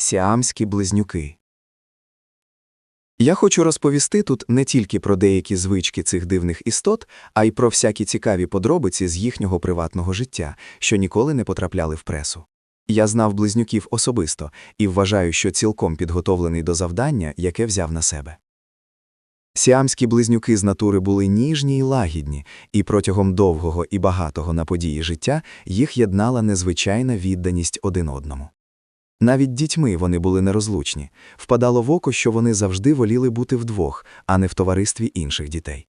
Сіамські близнюки. Я хочу розповісти тут не тільки про деякі звички цих дивних істот, а й про всякі цікаві подробиці з їхнього приватного життя, що ніколи не потрапляли в пресу. Я знав близнюків особисто і вважаю, що цілком підготовлений до завдання, яке взяв на себе. Сіамські близнюки з натури були ніжні й лагідні, і протягом довгого і багатого на події життя їх єднала незвичайна відданість один одному. Навіть дітьми вони були нерозлучні, впадало в око, що вони завжди воліли бути вдвох, а не в товаристві інших дітей.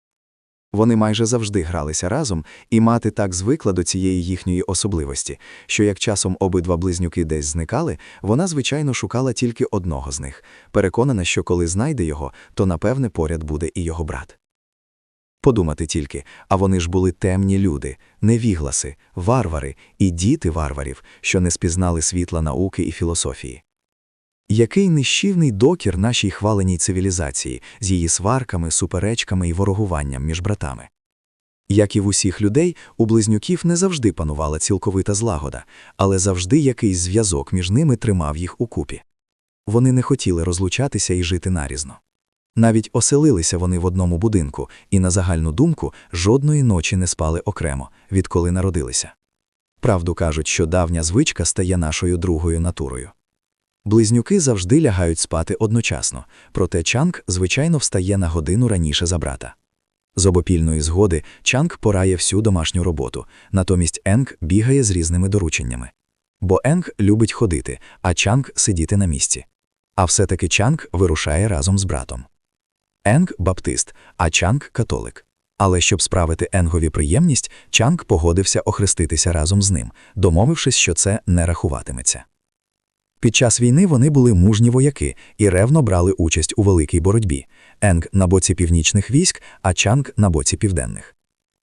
Вони майже завжди гралися разом, і мати так звикла до цієї їхньої особливості, що як часом обидва близнюки десь зникали, вона, звичайно, шукала тільки одного з них, переконана, що коли знайде його, то напевне поряд буде і його брат. Подумати тільки, а вони ж були темні люди, невігласи, варвари і діти варварів, що не спізнали світла науки і філософії. Який нищівний докір нашій хваленій цивілізації з її сварками, суперечками і ворогуванням між братами. Як і в усіх людей, у близнюків не завжди панувала цілковита злагода, але завжди якийсь зв'язок між ними тримав їх укупі. Вони не хотіли розлучатися і жити нарізно. Навіть оселилися вони в одному будинку, і, на загальну думку, жодної ночі не спали окремо, відколи народилися. Правду кажуть, що давня звичка стає нашою другою натурою. Близнюки завжди лягають спати одночасно, проте Чанг, звичайно, встає на годину раніше за брата. З обопільної згоди Чанг порає всю домашню роботу, натомість Енг бігає з різними дорученнями. Бо Енг любить ходити, а Чанг сидіти на місці. А все-таки Чанг вирушає разом з братом. Енг баптист, а Чанг католик. Але щоб справити Енгові приємність, Чанг погодився охреститися разом з ним, домовившись, що це не рахуватиметься. Під час війни вони були мужні вояки і ревно брали участь у великій боротьбі Енг на боці північних військ, а Чанг на боці південних.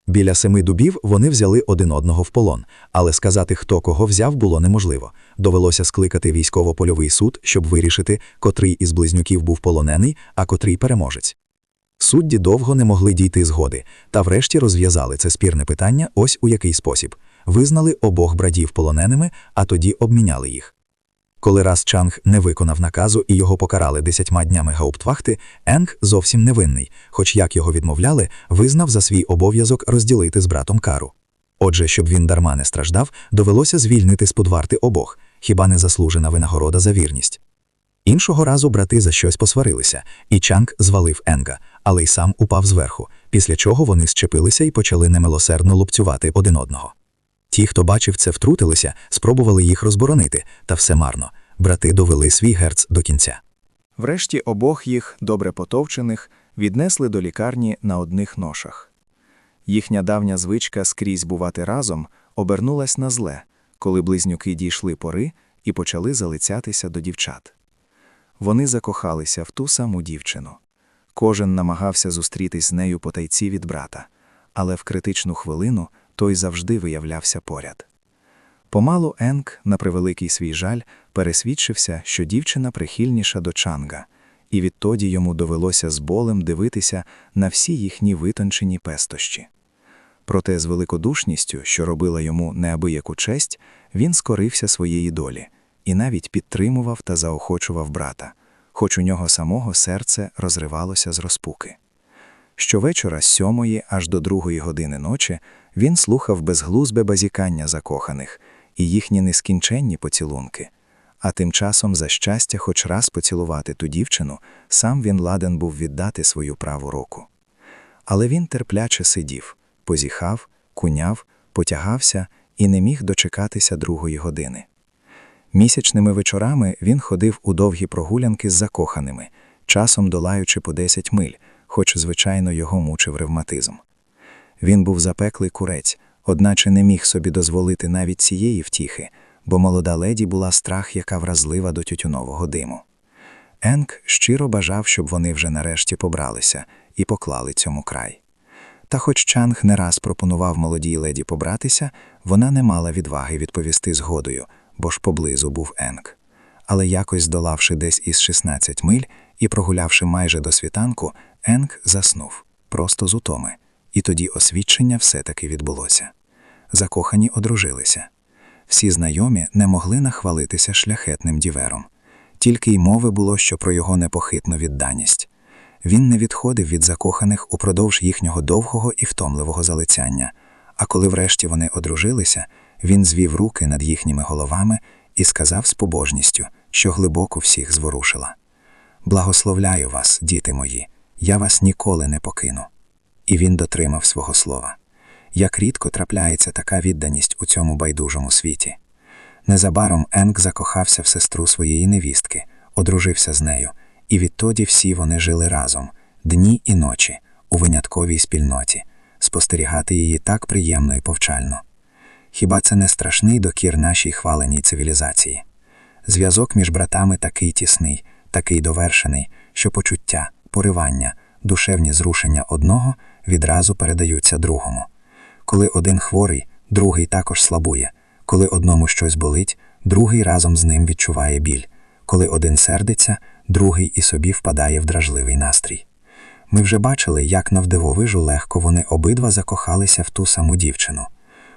Біля семи дубів вони взяли один одного в полон, але сказати, хто кого взяв, було неможливо. Довелося скликати військово-польовий суд, щоб вирішити, котрий із близнюків був полонений, а котрий переможець. Судді довго не могли дійти згоди, та врешті розв'язали це спірне питання ось у який спосіб визнали обох братів полоненими, а тоді обміняли їх. Коли раз Чанг не виконав наказу і його покарали десятьма днями гауптвахти, Енг зовсім невинний, хоч як його відмовляли, визнав за свій обов'язок розділити з братом кару. Отже, щоб він дарма не страждав, довелося звільнити з подварти обох, хіба не заслужена винагорода за вірність. Іншого разу брати за щось посварилися, і Чанг звалив Енга, але й сам упав зверху, після чого вони щепилися і почали немилосердно лупцювати один одного. Ті, хто бачив це, втрутилися, спробували їх розборонити, та все марно. Брати довели свій герц до кінця. Врешті обох їх, добре потовчених, віднесли до лікарні на одних ношах. Їхня давня звичка скрізь бувати разом обернулась на зле, коли близнюки дійшли пори і почали залицятися до дівчат. Вони закохалися в ту саму дівчину. Кожен намагався зустрітись з нею потайці від брата, але в критичну хвилину той завжди виявлявся поряд. Помалу Енк, на превеликий свій жаль, пересвідчився, що дівчина прихильніша до Чанга, і відтоді йому довелося з болем дивитися на всі їхні витончені пестощі. Проте з великодушністю, що робила йому неабияку честь, він скорився своєї долі і навіть підтримував та заохочував брата, хоч у нього самого серце розривалося з розпуки. Щовечора з сьомої аж до другої години ночі він слухав безглузбе базікання закоханих і їхні нескінченні поцілунки. А тим часом, за щастя, хоч раз поцілувати ту дівчину, сам він ладен був віддати свою праву руку. Але він терпляче сидів, позіхав, куняв, потягався і не міг дочекатися другої години. Місячними вечорами він ходив у довгі прогулянки з закоханими, часом долаючи по 10 миль, хоч, звичайно, його мучив ревматизм. Він був запеклий курець, одначе не міг собі дозволити навіть цієї втіхи, бо молода леді була страх, яка вразлива до тютюнового диму. Енк щиро бажав, щоб вони вже нарешті побралися і поклали цьому край. Та хоч Чанг не раз пропонував молодій леді побратися, вона не мала відваги відповісти згодою, бо ж поблизу був Енк. Але якось здолавши десь із 16 миль і прогулявши майже до світанку, Енк заснув просто з утоми, і тоді освідчення все-таки відбулося. Закохані одружилися. Всі знайомі не могли нахвалитися шляхетним дівером. Тільки й мови було, що про його непохитну відданість. Він не відходив від закоханих упродовж їхнього довгого і втомливого залицяння, а коли врешті вони одружилися, він звів руки над їхніми головами і сказав з побожністю, що глибоко всіх зворушила. Благословляю вас, діти мої, я вас ніколи не покину. І він дотримав свого слова. Як рідко трапляється така відданість у цьому байдужому світі. Незабаром Енк закохався в сестру своєї невістки, одружився з нею, і відтоді всі вони жили разом, дні і ночі, у винятковій спільноті, спостерігати її так приємно і повчально. Хіба це не страшний докір нашій хваленій цивілізації? Зв'язок між братами такий тісний, такий довершений, що почуття, поривання, душевні зрушення одного відразу передаються другому. Коли один хворий, другий також слабує. Коли одному щось болить, другий разом з ним відчуває біль. Коли один сердиться, другий і собі впадає в дражливий настрій. Ми вже бачили, як навдивовижу легко вони обидва закохалися в ту саму дівчину.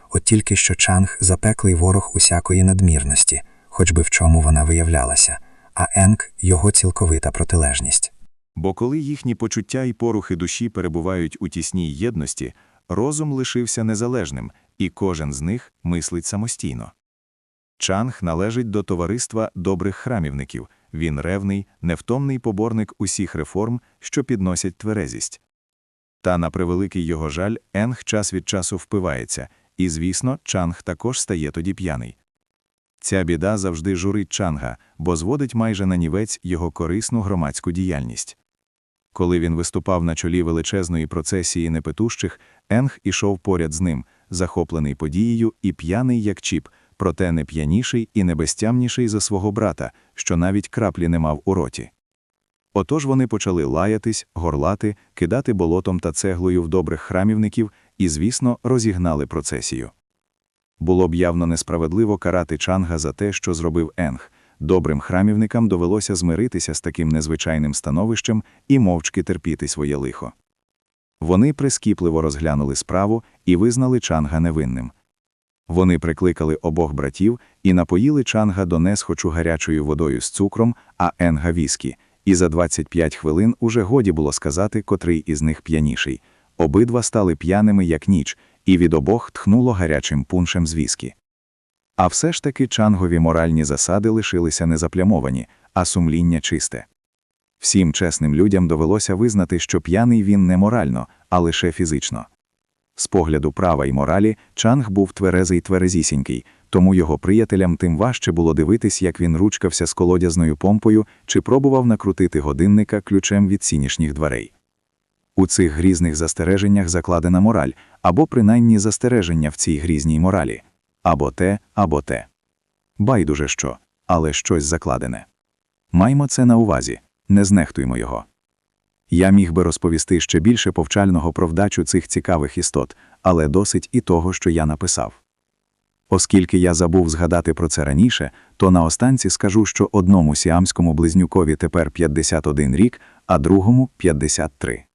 От тільки що Чанг запеклий ворог усякої надмірності, хоч би в чому вона виявлялася, а Енк його цілковита протилежність. Бо коли їхні почуття і порухи душі перебувають у тісній єдності, розум лишився незалежним, і кожен з них мислить самостійно. Чанг належить до товариства добрих храмівників, він ревний, невтомний поборник усіх реформ, що підносять тверезість. Та, на превеликий його жаль, Енг час від часу впивається, і, звісно, Чанг також стає тоді п'яний. Ця біда завжди журить Чанга, бо зводить майже на нівець його корисну громадську діяльність. Коли він виступав на чолі величезної процесії непетущих, Енг ішов поряд з ним, захоплений подією і п'яний, як чіп, проте не п'яніший і не безтямніший за свого брата, що навіть краплі не мав у роті. Отож вони почали лаятись, горлати, кидати болотом та цеглою в добрих храмівників і, звісно, розігнали процесію. Було б явно несправедливо карати Чанга за те, що зробив Енг. Добрим храмівникам довелося змиритися з таким незвичайним становищем і мовчки терпіти своє лихо. Вони прискіпливо розглянули справу і визнали Чанга невинним. Вони прикликали обох братів і напоїли Чанга до несхочу гарячою водою з цукром, а Енга віскі, і за 25 хвилин уже годі було сказати, котрий із них п'яніший. Обидва стали п'яними, як ніч, і від обох тхнуло гарячим пуншем з віскі. А все ж таки чангові моральні засади лишилися незаплямовані, а сумління чисте. Всім чесним людям довелося визнати, що п'яний він не морально, а лише фізично. З погляду права й моралі Чанг був тверезий тверезісінький, тому його приятелям тим важче було дивитись, як він ручкався з колодязною помпою чи пробував накрутити годинника ключем від сінішніх дверей. У цих грізних застереженнях закладена мораль, або принаймні застереження в цій грізній моралі. Або те, або те. Байдуже що, але щось закладене. Маймо це на увазі, не знехтуймо його. Я міг би розповісти ще більше повчального про вдачу цих цікавих істот, але досить і того, що я написав. Оскільки я забув згадати про це раніше, то наостанці скажу, що одному сіамському близнюкові тепер 51 рік, а другому 53.